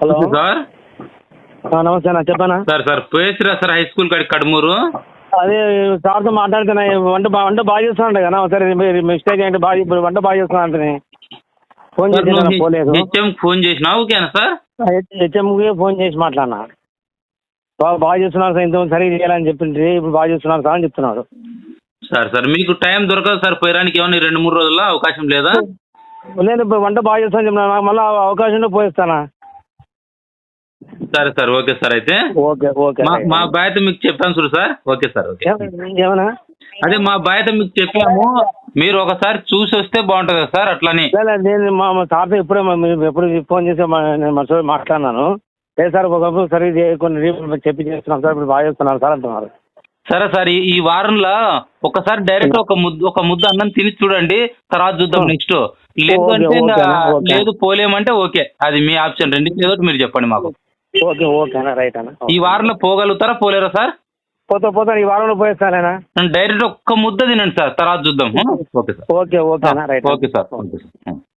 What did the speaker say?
Hello. Sir. నమస్తే అన్న చెప్పనా? సార్ సార్ పోయేసిరా సార్ హై స్కూల్ కాడి కడుమూరు? అదే సార్తో మాట్లాడుతున్నా వంట బా వంట బాగా చేస్తున్నాడు కదా సరే మిస్టేక్ ఏంటి బాగా ఇప్పుడు వంట బాగా చేస్తున్నా అంటే ఫోన్ సార్ చేసి నువ్వు పోలేదు. హెచ్ఎం ఫోన్ చేసినా ఓకేనా సార్? హెచ్ఎంకి ఫోన్ చేసి మాట్లాడినా. బాగా బాగా చేస్తున్నారు సార్ ఇంతకుముందు సరిగ్గా చేయాలని చెప్పింది ఇప్పుడు బాగా చేస్తున్నారు సార్ అని చెప్తున్నాడు. సార్ సార్ మీకు టైం దొరకదు సార్ పోయడానికి ఏమన్నా ఈ రెండు మూడు రోజుల్లో అవకాశం లేదా? లేదు ఇప్పుడు వంట బాగా చేస్తాను చెప్పిన నాకు మళ్ళీ అవకాశంలో పోయిస్తానా? సరే సార్ ఓకే సార్ అయితే ఓకే ఓకే మా మా బాధ్యత మీకు చెప్పాను చూడు సార్. Okay sir okay. ఏమన్నా అదే మా బాధ్యత మీకు చెప్పాము. మీరు ఒకసారి చూసి వస్తే బాగుంటుంది కదా సార్ అట్లని. లేదు నేను మా మా సార్తో ఇప్పుడే మా- మీరు ఎప్పుడు ఫోన్ చేసి మా- నేను మా సార్ మాట్లాడినాను. లేదు సార్ ఒకప్పుడు చేయ- కొన్ని రీపులు చెప్పి చేస్తున్నాం సార్ ఇప్పుడు బాగా చేస్తున్నారు సార్ అంటున్నారు. సరే సార్ ఈ ఈ వారంలో ఒకసారి డైరెక్ట్ ఒక ముద్ద ఒక ముద్ద అన్నం తిని చూడండి తర్వాత చూద్దాం నెక్స్ట్. లేదు ఓకే, అంటే ఇంకా ఓకేనా, ఓకే. లేదు పోలేమంటే ఓకే. అది మీ ఆప్షన్ ఏదో ఒకటి మీరు చెప్పండి మాకు. ఓకే ఓకే అన్న రైట్ అన్న. ఈ వారంలో పోగలుగుతారా? పోలేరా సార్? పోతా పోతా ఈ వారంలో పోయేస్తానేనా డైరెక్ట్ ఒక్క ముద్ద తినండి సార్ తర్వాత చూద్దాం. ఓకే సార్ ఓకే ఓకే అన్న right okay sir okay sir.